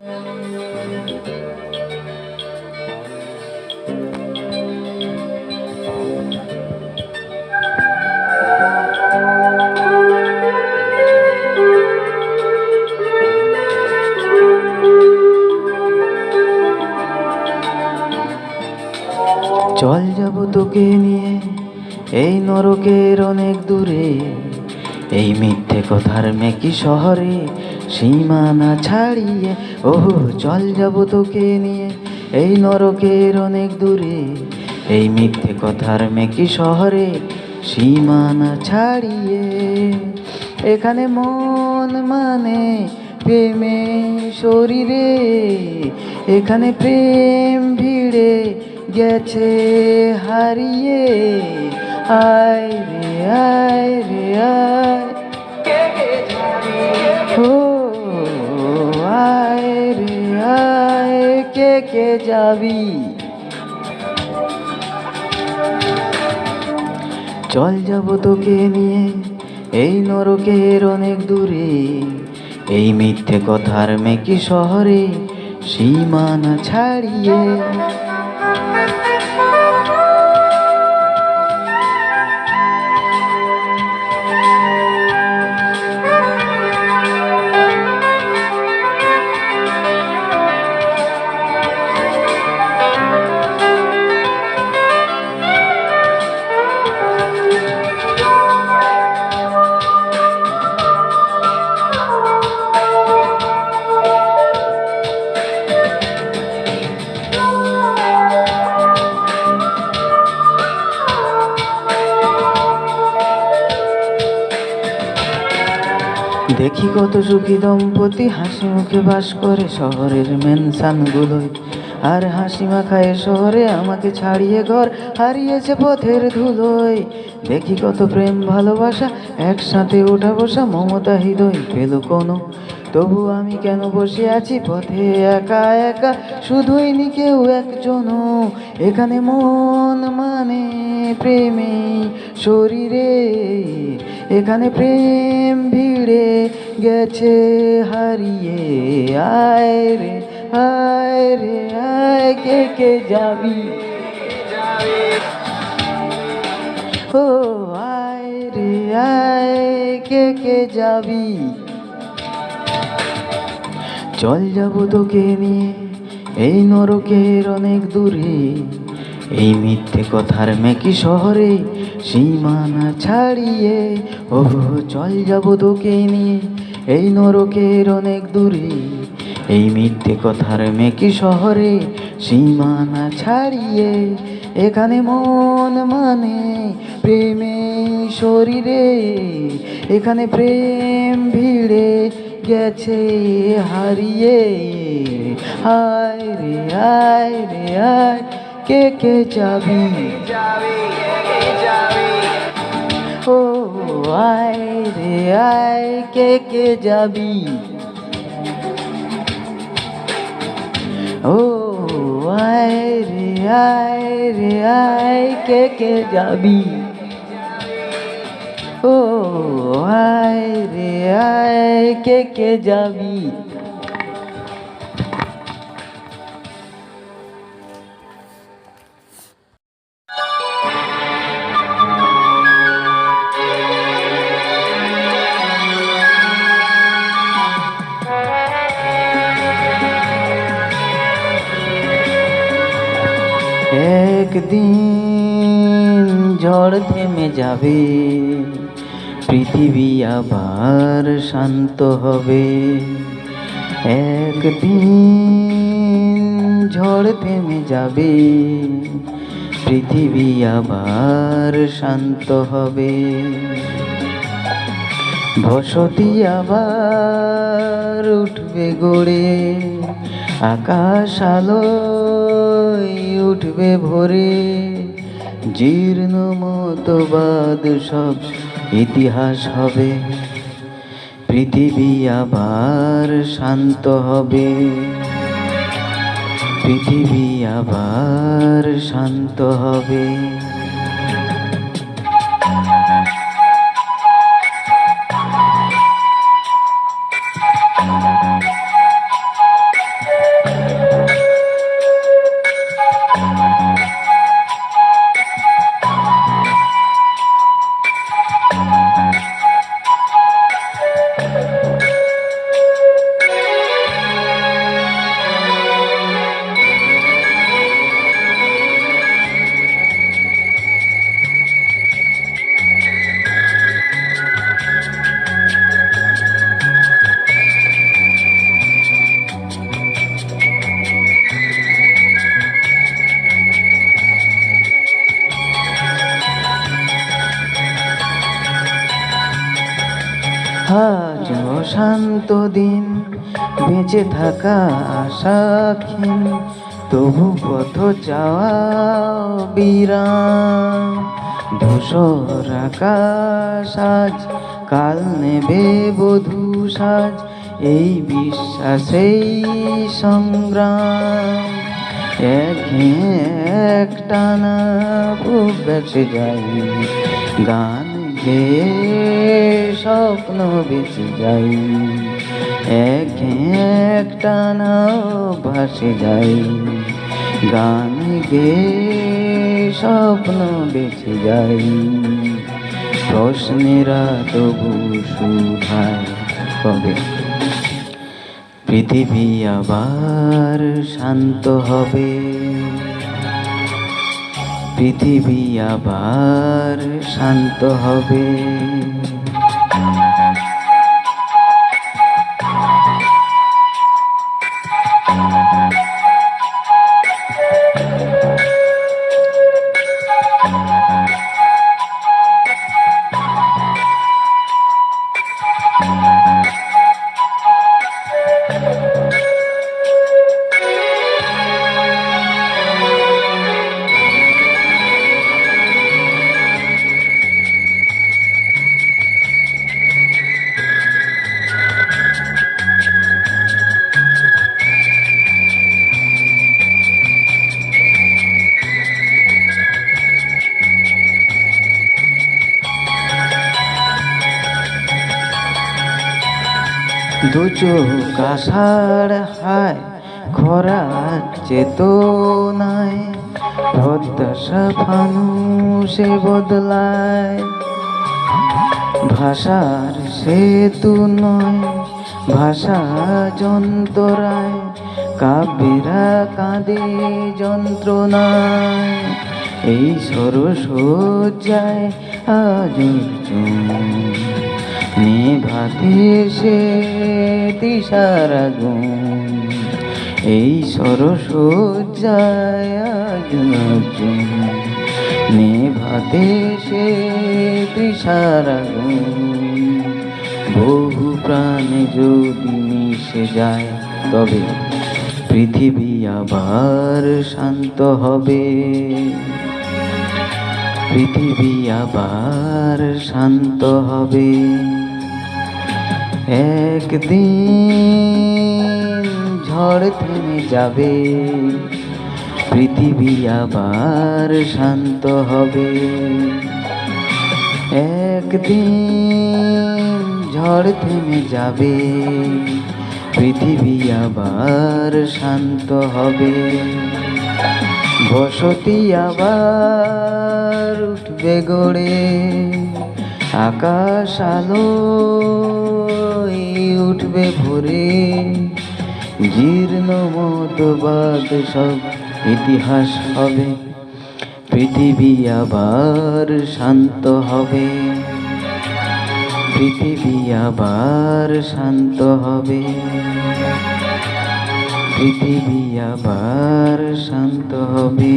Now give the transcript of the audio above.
চল যাব তোকে নিয়ে এই নরকের অনেক দূরে এই মিথ্যে কথার মেকি শহরে। সীমানা ছাড়িয়ে, ওহো, চল যাব তোকে নিয়ে। এই নরকের অনেক দূরে, এই মিথ্যে কথার মেকি শহরে সীমানা ছাড়িয়ে। এখানে মন মানে প্রেমে শরীরে, এখানে প্রেম ভিড়ে গেছে হারিয়ে। আয় রে আয় রে, আয় কে যাবি? চল যাব তোকে নিয়ে, এই নরকের অনেক দূরে। এই মিথ্যে কথার মেকি শহরে সীমানা ছাড়িয়ে। দেখি কত সুখী দম্পতি, হাসি মুখে বাস করে শহরের মেনশানগুলোয় আর হাসি মাখায় শহরে আমাকে ছাড়িয়ে ঘর, হারিয়েছে পথের ধুলোয়। দেখি কত প্রেম ভালোবাসা, একসাথে ওঠা বসা মমতা হৃদয় পেল কোনো। তবু আমি কেন বসে আছি পথে একা একা? শুধুই নি কেউ একজনও। এখানে মন মানে প্রেমে, শরীরে এখানে প্রেম। ভিড়ে গেছে, হারিয়ে আয় রে আয় রে, আয় কে কে যাবি? ও আয় রে, আয় কে কে যাবি? চল যাব তোকে নিয়ে, এই নরকের অনেক দূরে। এই মিথ্যে কথার মেকি শহরে সীমানা ছাড়িয়ে ও চল যাব তোকে নিয়ে, এই নরকের অনেক দূরে। এই মিথ্যে কথার মেকি শহরে সীমানা ছাড়িয়ে, এখানে মন মানে প্রেমে শরীরে, এখানে প্রেম ভিড়ে গেছে হারিয়ে। আয় রে আয় রে আয় কে কে যাবি? ও, আয় রে, আয় কে কে যাবি? ও, আয় রে আয় রে, আয় কে কে যাবি? ও, আয় রে, আয় কে কে যাবি? একদিন ঝড় থেমে যাবে, পৃথিবী আবার শান্ত হবে। একদিন ঝড় থেমে যাবে, পৃথিবী আবার শান্ত হবে। বসতি আবার উঠবে গড়ে আকাশ আলোয় উঠবে ভোরে, জীর্ণ মতবাদ সব ইতিহাস হবে। পৃথিবী আবার শান্ত হবে। পৃথিবী আবার শান্ত হবে। আজ অশান্ত দিন, বেঁচে থাকা আশাক্ষীণ তবু পথ চাওয়া বিরাম। ধূসর আকাশ আজ, কাল নেবে বধূ সাজ, এই বিশ্বাসেই সংগ্রাম। এক একটানা বুক বেঁচে যাই, গান গেয়ে স্বপ্ন বেঁচে যাই। এক একটানা ভাসে যাই। গান গে স্বপ্ন বেঁচে যাই। প্রশ্নেরা তবু সুধায় কবে পৃথিবী আবার শান্ত হবে। পৃথিবী আবার শান্ত হবে। দু চোখ আষাঢ় হায়, খরা চেতনায় প্রত্যাশা ফানুষে বদলায়। ভাষার সেতু নয়, ভাষা যন্ত্রায় কাব্যেরা কাঁদে যন্ত্রণায়। এই সরসজ্জায় আজ নেভাতে সে দিশার এই সরসজ্জায় নেভাতে সে দিশার বহু প্রাণে যদি মিশে যায়, তবে পৃথিবী আবার শান্ত হবে। পৃথিবী আবার শান্ত হবে। একদিন ঝড় থেমে যাবে, পৃথিবী আবার শান্ত হবে। একদিন ঝড় থেমে যাবে, পৃথিবী আবার শান্ত হবে। বসতি আবার উঠবে গড়ে আকাশ আলো উঠবে ভোরে, জীর্ণ মতবাদ সব ইতিহাস হবে, পৃথিবী আবার শান্ত হবে। পৃথিবী আবার শান্ত হবে। পৃথিবী আবার শান্ত হবে।